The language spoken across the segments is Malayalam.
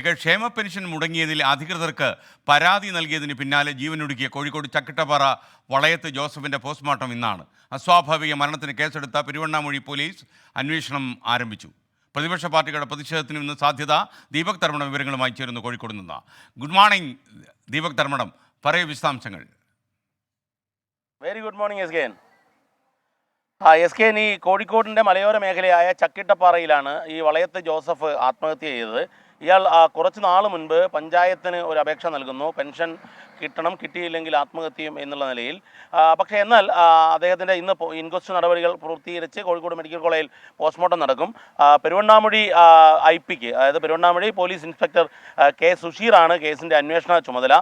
ക്ഷേമ പെൻഷൻ മുടങ്ങിയതിൽ അധികൃതർക്ക് പരാതി നൽകിയതിന് പിന്നാലെ ജീവനൊടുക്കിയ കോഴിക്കോട് ചക്കിട്ടപ്പാറ വളയത്ത് ജോസഫിന്റെ പോസ്റ്റ്മോർട്ടം ഇന്നാണ്. അസ്വാഭാവിക മരണത്തിന് കേസെടുത്ത പെരുവണ്ണാമൊഴി പോലീസ് അന്വേഷണം ആരംഭിച്ചു. പ്രതിപക്ഷ പാർട്ടികളുടെ പ്രതിഷേധത്തിന് ഇന്ന് സാധ്യത. ദീപക് തർമ്മണം വിവരങ്ങളുമായി ചേരുന്നു കോഴിക്കോട് നിന്ന്. ഗുഡ് മോർണിംഗ് ദീപക് തർമ്മണം പറയൂ വിശദാംശങ്ങൾ. Very good morning S N. ആ എസ് കെ ഈ കോഴിക്കോടിന്റെ മലയോര മേഖലയായ ചക്കിട്ടപ്പാറയിലാണ് ഈ വളയത്ത് ജോസഫ് ആത്മഹത്യ ചെയ്തത്. ഇയാൾ കുറച്ച് നാൾ മുൻപ് പഞ്ചായത്തിന് ഒരു അപേക്ഷ നൽകുന്നു. പെൻഷൻ കിട്ടണം കിട്ടിയില്ലെങ്കിൽ ആത്മഹത്യയും എന്നുള്ള നിലയിൽ. പക്ഷേ എന്നാൽ അദ്ദേഹത്തിന്റെ ഇന്ന് ഇൻക്വസ്റ്റ് നടപടികൾ പൂർത്തീകരിച്ച് കോഴിക്കോട് മെഡിക്കൽ കോളേജിൽ പോസ്റ്റ്മോർട്ടം നടക്കും. പെരുവണ്ണാമുഴി ഐ പിക്ക് അതായത് പെരുവണ്ണാമുഴി പോലീസ് ഇൻസ്പെക്ടർ കെ സുഷീറാണ് കേസിന്റെ അന്വേഷണ ചുമതല.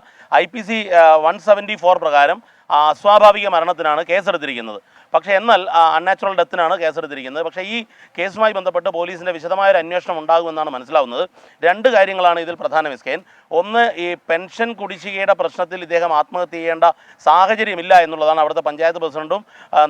I P C one seventy four പ്രകാരം അസ്വാഭാവിക മരണത്തിനാണ് കേസെടുത്തിരിക്കുന്നത്. പക്ഷേ എന്നാൽ അൺനാച്ചുറൽ ഡെത്തിനാണ് കേസെടുത്തിരിക്കുന്നത്. പക്ഷേ ഈ കേസുമായി ബന്ധപ്പെട്ട് പോലീസിന്റെ വിശദമായ ഒരു അന്വേഷണം ഉണ്ടാകുമെന്നാണ് മനസ്സിലാവുന്നത്. രണ്ട് കാര്യങ്ങളാണ് ഇതിൽ പ്രധാന മിസ്കേൻ. ഒന്ന് ഈ പെൻഷൻ കുടിശ്ശികയുടെ പ്രശ്നത്തിൽ ഇദ്ദേഹം ആത്മഹത്യ ചെയ്യേണ്ട സാഹചര്യമില്ല എന്നുള്ളതാണ് അവിടുത്തെ പഞ്ചായത്ത് പ്രസിഡന്റും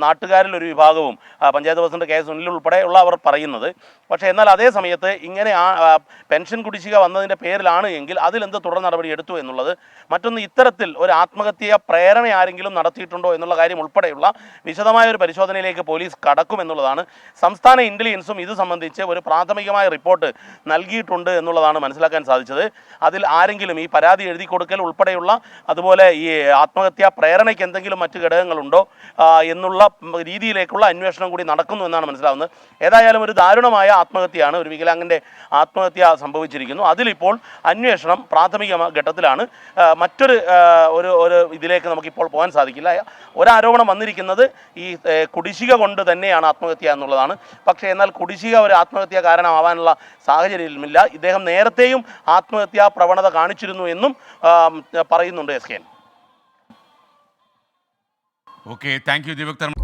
നാട്ടുകാരിൽ ഒരു വിഭാഗവും പഞ്ചായത്ത് പ്രസിഡന്റ് കെ സുനിൽ ഉൾപ്പെടെയുള്ളവർ പറയുന്നത്. പക്ഷേ എന്നാൽ അതേ സമയത്ത് ഇങ്ങനെ ആ, പെൻഷൻ കുടിശ്ശിക വന്നതിന്റെ പേരിലാണ് എങ്കിൽ അതിലെന്ത് തുടർ നടപടി എടുത്തു എന്നുള്ളത്. മറ്റൊന്ന് ഇത്തരത്തിൽ ഒരു ആത്മഹത്യ പ്രേരണ ആരെങ്കിലും നടത്തിയിട്ടുണ്ടോ എന്നുള്ള കാര്യം ഉൾപ്പെടെയുള്ള വിശദമായ ഒരു പരിശോധനയിലേക്ക് പോലീസ് കടക്കും എന്നുള്ളതാണ് സംസ്ഥാന ഇന്റലിജൻസും ഇത് സംബന്ധിച്ച് ഒരു പ്രാഥമികമായ റിപ്പോർട്ട് നൽകിയിട്ടുണ്ട് എന്നുള്ളതാണ് മനസ്സിലാക്കാൻ സാധിച്ചത്. അതിൽ ആരെങ്കിലും ഈ പരാതി എഴുതി കൊടുക്കൽ ഉൾപ്പെടെയുള്ള അതുപോലെ ഈ ആത്മഹത്യാ പ്രേരണയ്ക്ക് എന്തെങ്കിലും മറ്റു ഘടകങ്ങളുണ്ടോ എന്നുള്ള രീതിയിലേക്കുള്ള അന്വേഷണം കൂടി നടക്കുന്നു എന്നാണ് മനസ്സിലാവുന്നത്. ഏതായാലും ഒരു ദാരുണമായ ആത്മഹത്യയാണ് ഒരു വികലാംഗന്റെ ആത്മഹത്യ സംഭവിച്ചിരിക്കുന്നു. അതിലിപ്പോൾ അന്വേഷണം പ്രാഥമിക ഘട്ടത്തിലാണ്. മറ്റൊരു ഒരു ഒരു ഇതിലേക്ക് നമുക്കിപ്പോൾ പോകാൻ സാധിക്കില്ല. ഒരാരോപണം വന്നിരിക്കുന്നത് ഈ കുടിശ്ശിക കൊണ്ട് തന്നെയാണ് ആത്മഹത്യ എന്നുള്ളതാണ്. പക്ഷേ എന്നാൽ കുടിശ്ശിക ഒരു ആത്മഹത്യ കാരണമാവാനുള്ള സാഹചര്യമില്ല. ഇദ്ദേഹം നേരത്തെയും ആത്മഹത്യാ പ്രവണത കാണിച്ചിരുന്നു എന്നും പറയുന്നുണ്ട് S K okay thank you Deepak